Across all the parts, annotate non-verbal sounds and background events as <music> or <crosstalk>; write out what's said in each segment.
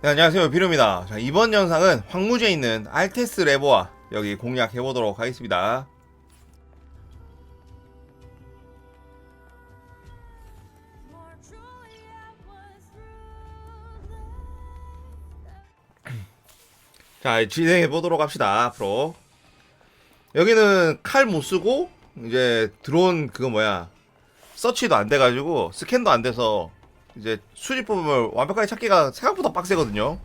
네, 안녕하세요. 비루입니다. 자, 이번 영상은 황무지에 있는 알테스 레버와 여기 공략해 보도록 하겠습니다. <clears throat> 자 진행해 보도록 합시다 앞으로. 여기는 칼 못 쓰고 이제 드론 그거 뭐야? 서치도 안 돼가지고 스캔도 안 돼서 이제 수집법을 완벽하게 찾기가 생각보다 빡세거든요.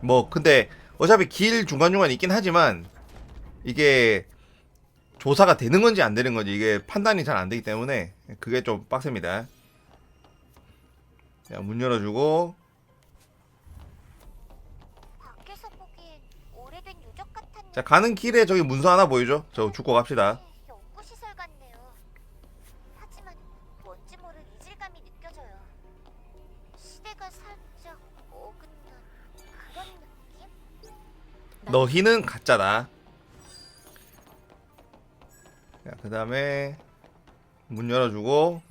뭐 근데 어차피 길 중간중간 있긴 하지만 이게 조사가 되는 건지 안 되는 건지 이게 판단이 잘 안 되기 때문에 그게 좀 빡셉니다. 자, 문 열어주고. 자 가는 길에 저기 문서 하나 보이죠? 저 죽고 갑시다 너희는 가짜다. 자, 그 다음에 문 열어주고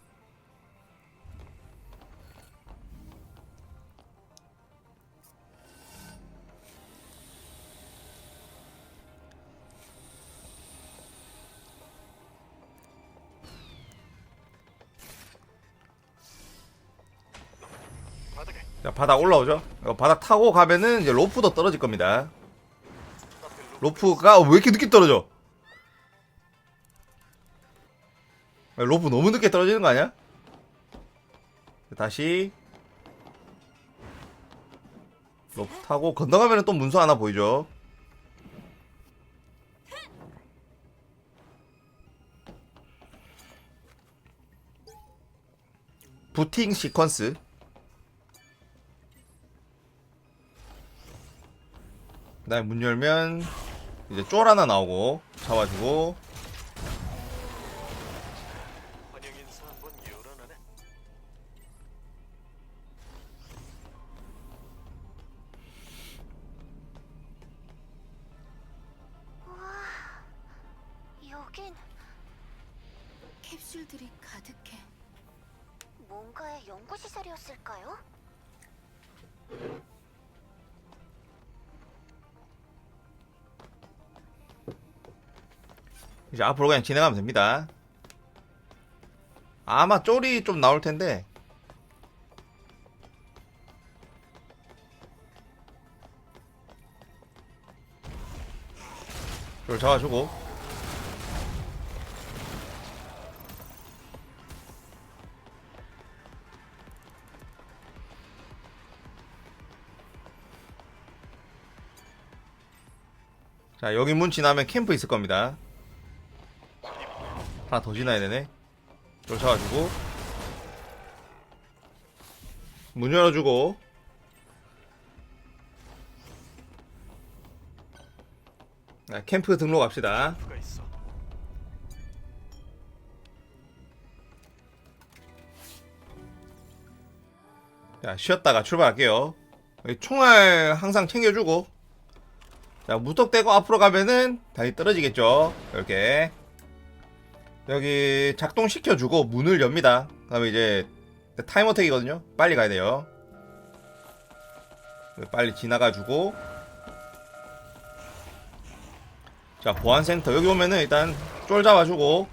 자, 바닥 올라오죠? 바닥 타고 가면은 이제 로프도 떨어질 겁니다. 로프가 왜 이렇게 늦게 떨어져? 아, 로프 너무 늦게 떨어지는 거 아니야? 다시 로프 타고 건너가면 또 문서 하나 보이죠? 부팅 시퀀스 그 다음에 문 열면 이제 쫄 하나 나오고 잡아주고. 여긴 캡슐들이 가득해. 뭔가의 연구 시설이었을까요? 이제 앞으로 그냥 진행하면 됩니다. 아마 쫄이 좀 나올 텐데 쫄 잡아주고 자 여기 문 지나면 캠프 있을 겁니다. 하나 더 지나야 되네. 잡아주고 문 열어주고 자, 캠프 등록 합시다. 자 쉬었다가 출발할게요. 총알 항상 챙겨주고 자 무턱대고 앞으로 가면은 다시 떨어지겠죠. 이렇게 여기 작동시켜주고 문을 엽니다. 그 다음에 이제 타임어택이거든요. 빨리 가야 돼요. 빨리 지나가주고 자 보안센터 여기 오면은 일단 쫄 잡아주고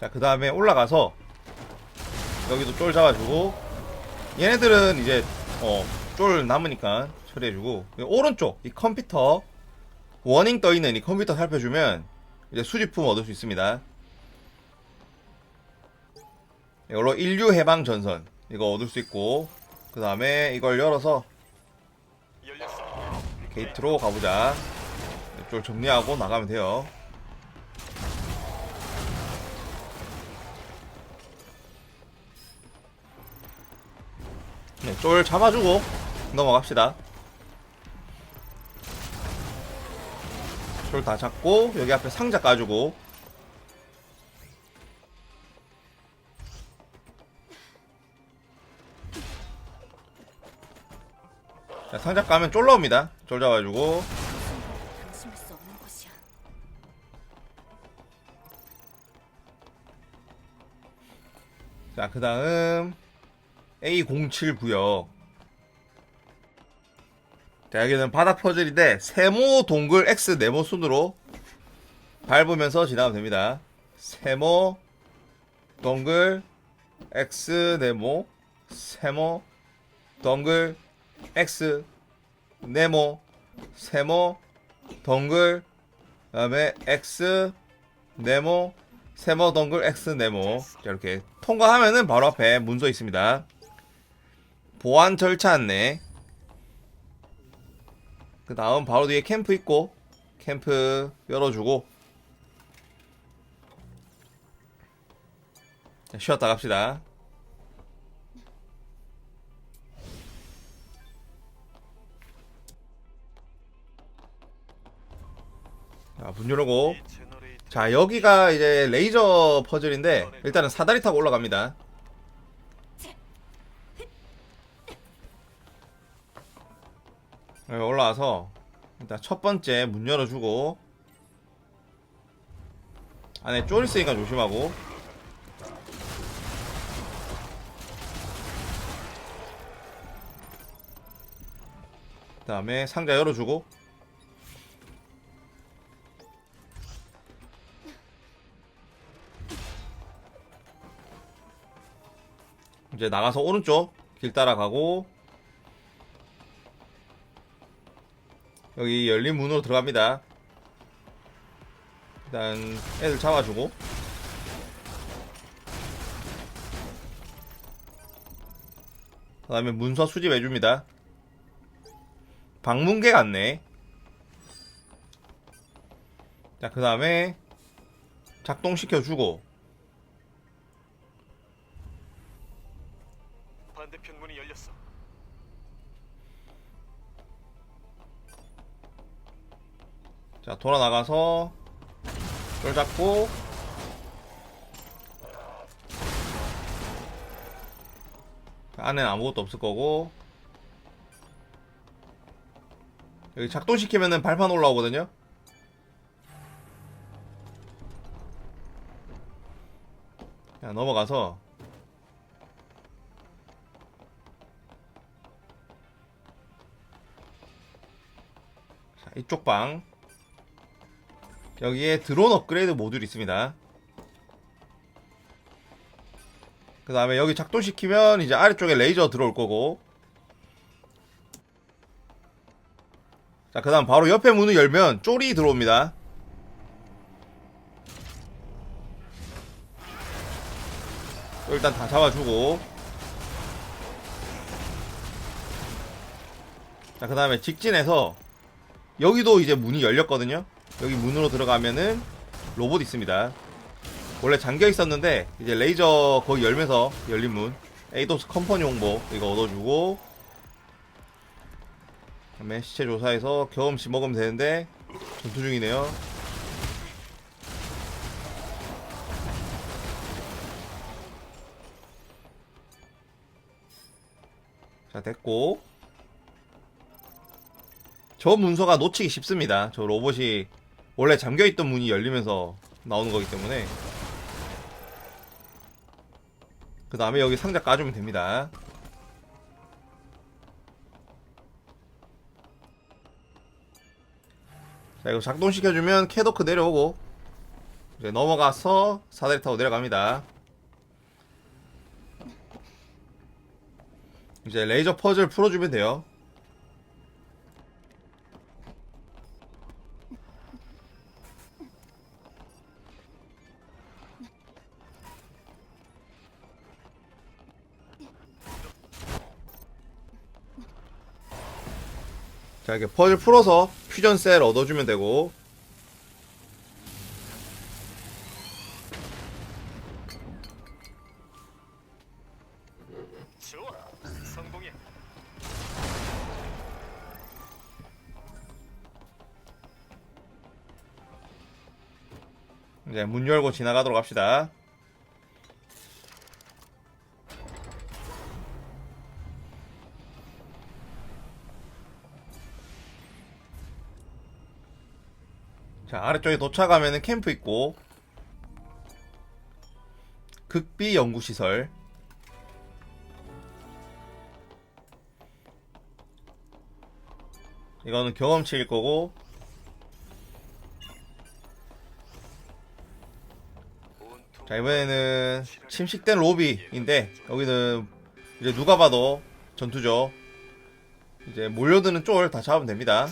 자 그 다음에 올라가서 여기도 쫄 잡아주고 얘네들은 이제 어 쫄 남으니까 처리해주고 오른쪽 이 컴퓨터 워닝 떠 있는 이 컴퓨터 살펴주면 이제 수집품 얻을 수 있습니다. 이걸로 인류 해방 전선 이거 얻을 수 있고 그 다음에 이걸 열어서. 게이트로 가보자. 이쪽 정리하고 나가면 돼요. 네, 쫄 잡아주고 넘어갑시다 쫄다 잡고 여기 앞에 상자 까주고 자, 상자 까면 쫄 나옵니다 쫄 잡아주고. 자, 그 다음 A07 구역. 자, 여기는 바닥 퍼즐인데 세모 동글 X 네모 순으로 밟으면서 지나가면 됩니다. 세모 동글 X 네모 세모 동글 X 네모 세모 동글 그다음에 X 네모 세모 동글 X 네모 자, 이렇게 통과하면은 바로 앞에 문서 있습니다. 보안 절차 안내 그 다음 바로 뒤에 캠프 있고 캠프 열어주고. 자, 쉬었다 갑시다. 자, 문 열고. 자 여기가 이제 레이저 퍼즐인데 일단은 사다리 타고 올라갑니다 일단 첫 번째 문 열어주고. 안에 쫄 있으니까 조심하고. 그 다음에 상자 열어주고. 이제 나가서 오른쪽 길 따라가고 여기 열린 문으로 들어갑니다. 일단 애들 잡아주고 그 다음에 문서 수집해줍니다. 방문객 안내 자 그 다음에 작동시켜주고 돌아 나가서 쫄 잡고 안에는 아무것도 없을 거고 여기 작동시키면은 발판 올라오거든요. 자 넘어가서 자 이쪽 방 여기에 드론 업그레이드 모듈이 있습니다. 그 다음에 여기 작동시키면 이제 아래쪽에 레이저 들어올 거고. 자 그 다음 바로 옆에 문을 열면 쫄이 들어옵니다. 쫄 일단 다 잡아주고. 자 그 다음에 직진해서 여기도 이제 문이 열렸거든요 여기 문으로 들어가면은 로봇 있습니다. 원래 잠겨 있었는데 이제 레이저 거기 열면서 열린 문. 에이도스 컴퍼니 홍보 이거 얻어주고 그다음에 시체 조사해서 경험치 먹으면 되는데 전투 중이네요. 자 됐고 저 문서가 놓치기 쉽습니다. 저 로봇이 원래 잠겨있던 문이 열리면서 나오는 거기 때문에 그 다음에 여기 상자 까주면 됩니다. 자 이거 작동시켜주면 캐도크 내려오고 이제 넘어가서 사다리 타고 내려갑니다. 이제 레이저 퍼즐 풀어주면 돼요. 자 이렇게 퍼즐 풀어서 퓨전 셀 얻어주면 되고. 이제 문 열고 지나가도록 합시다. 자 아래쪽에 도착하면 캠프 있고. 극비 연구시설. 이거는 경험치일 거고. 자 이번에는 침식된 로비인데 여기는 이제 누가 봐도 전투죠. 이제 몰려드는 쫄 다 잡으면 됩니다.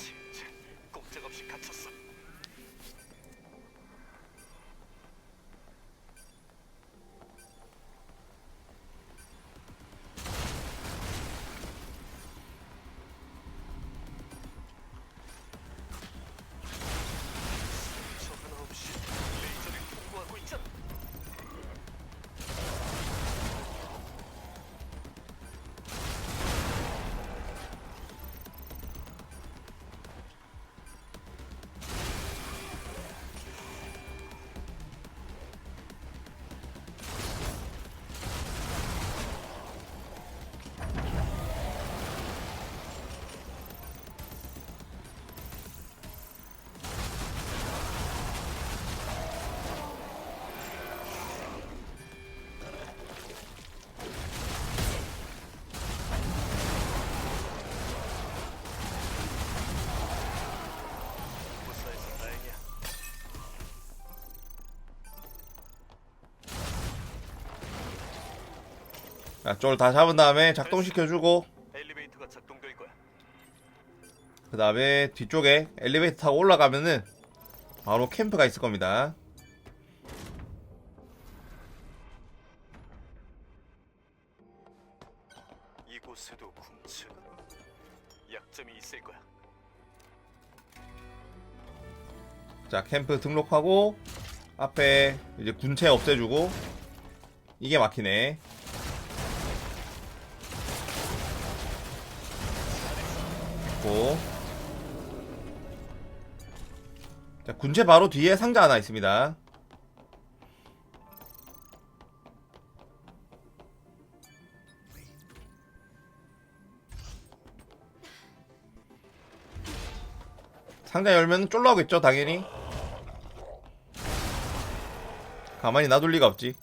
쫄 다 잡은 다음에 작동시켜주고 엘리베이터가 작동될 거야. 그 다음에 뒤쪽에 엘리베이터 타고 올라가면은 바로 캠프가 있을 겁니다 이곳에도 군체가 약점이 있을 거야. 자 캠프 등록하고 앞에 이제 군체 없애주고 이게 막히네 고. 자 군체 바로 뒤에 상자 하나 있습니다 상자 열면 쫄라오겠죠 당연히 가만히 놔둘 리가 없지.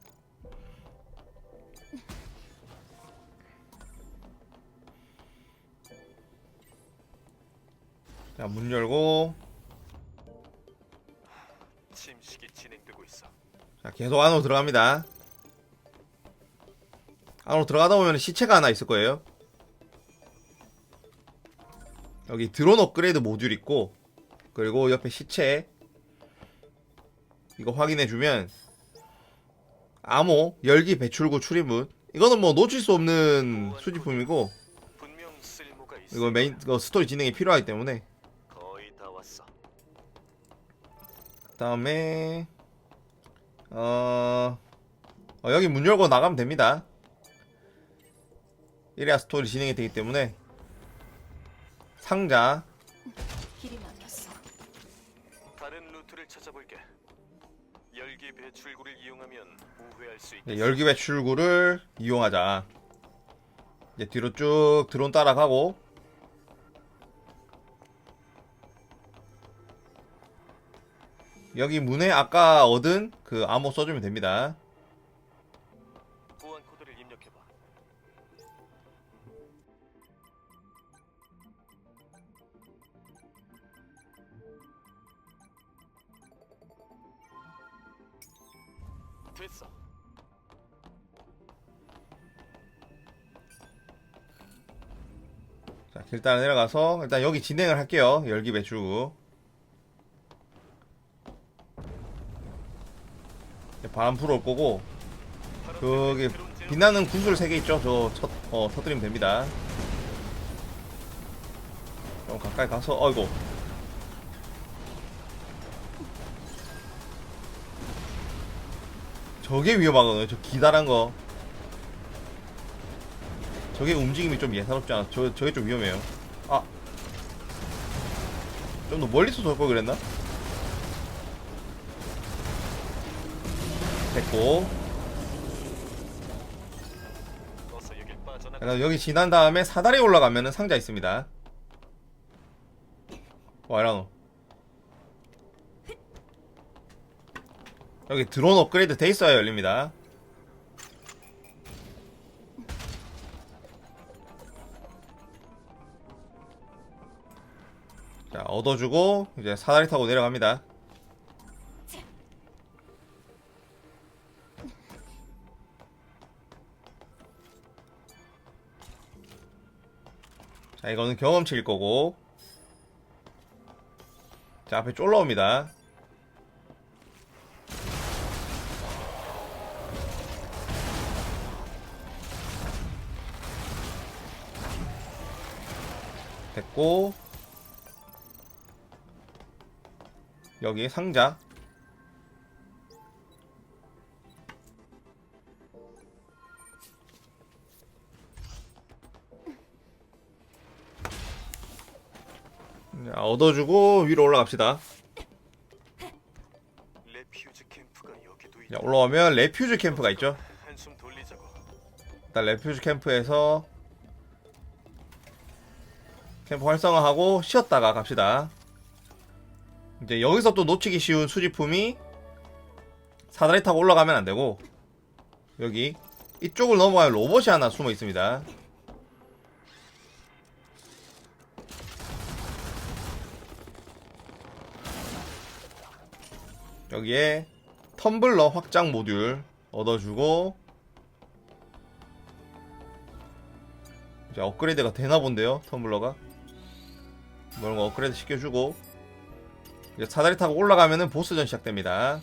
자, 문 열고, 침식이 진행되고 있어. 자, 계속 안으로 들어갑니다. 안으로 들어가다 보면 시체가 하나 있을 거예요. 여기 드론 업그레이드 모듈 있고, 그리고 옆에 시체, 이거 확인해주면, 암호, 열기 배출구 출입문, 이거는 뭐 놓칠 수 없는 수집품이고. 이거 메인, 이거 스토리 진행이 필요하기 때문에, 다음에 어... 어, 여기 문 열고 나가면 됩니다. 이래야 스토리 진행이 되기 때문에 상자 길이 막혔어. 다른 루트를 찾아볼게. 열기 배출구를 이용하면 우회할 수. 네, 열기 배출구를 이용하자. 이제 뒤로 쭉 드론 따라가고 여기 문에 아까 얻은 그 암호 써주면 됩니다. 보안 코드를 입력해봐. 됐어. 자, 일단 내려가서 일단 여기 진행을 할게요. 열기 배출구. 바람 불어올 거고 저기 빛나는 구슬 3개 있죠? 저 첫, 어, 터뜨리면 됩니다. 좀 가까이 가서 어이구 저게 위험하거든요. 저 기다란 거. 저게 움직임이 좀 예사롭지 않아. 저, 저게 좀 위험해요. 아. 좀 더 멀리서 돌걸 그랬나? 됐고. 그다음 여기 지난 다음에 사다리 올라가면은 상자 있습니다. 와이라노. 여기 드론 업그레이드 돼 있어야 열립니다. 자 얻어주고 이제 사다리 타고 내려갑니다. 자 이거는 경험치일 거고. 자 앞에 쫄라옵니다. 됐고. 여기 상자 얻어주고 위로 올라갑시다 레퓨즈 캠프가 여기도 자. 올라오면 레퓨즈 캠프가 있죠 한숨 돌리자고. 일단 레퓨즈 캠프에서 캠프 활성화하고 쉬었다가 갑시다. 이제 여기서 또 놓치기 쉬운 수집품이 사다리 타고 올라가면 안 되고 여기 이쪽을 넘어가면 로봇이 하나 숨어 있습니다. 여기에 텀블러 확장 모듈 얻어주고 이제 업그레이드가 되나 본데요 텀블러가. 이런 거 업그레이드 시켜주고 이제 사다리 타고 올라가면은 보스전 시작됩니다.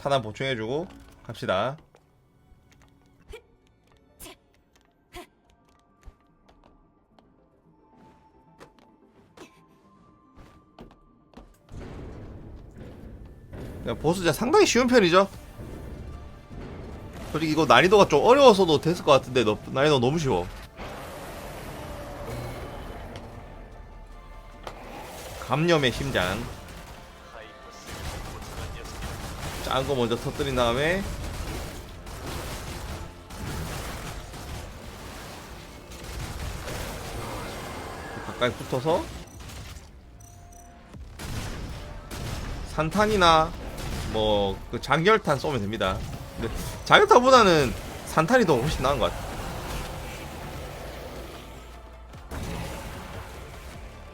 탄환 보충해주고 갑시다 보스전 상당히 쉬운 편이죠? 솔직히 이거 난이도가 좀 어려워서도 됐을 것 같은데 너, 난이도 너무 쉬워. 감염의 심장. 하이퍼스 고창한 녀석이다. 작은 거 먼저 터뜨린 다음에. 가까이 붙어서. 산탄이나 뭐 그 장결탄 쏘면 됩니다. 근데 장결탄보다는 산탄이 더 훨씬 나은 것 같아.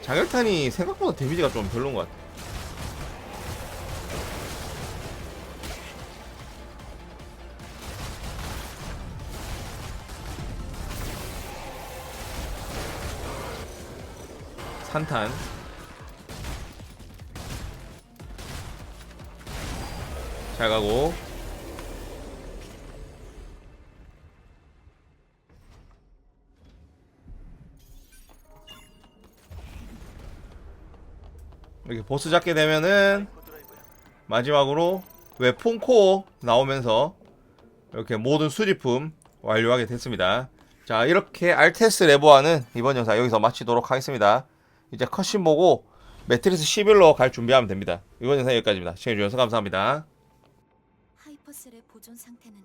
장결탄이 생각보다 데미지가 좀 별로인 것 같아. 산탄 잘 가고 이렇게 보스 잡게 되면은. 마지막으로 웹폰 코어 나오면서 이렇게 모든 수집품 완료하게 됐습니다. 자, 이렇게 알테스 레보아는 이번 영상 여기서 마치도록 하겠습니다. 이제 컷신 보고 매트리스 11로 갈 준비하면 됩니다. 이번 영상 여기까지입니다. 시청해주셔서 감사합니다. 하이퍼셀의 보존 상태는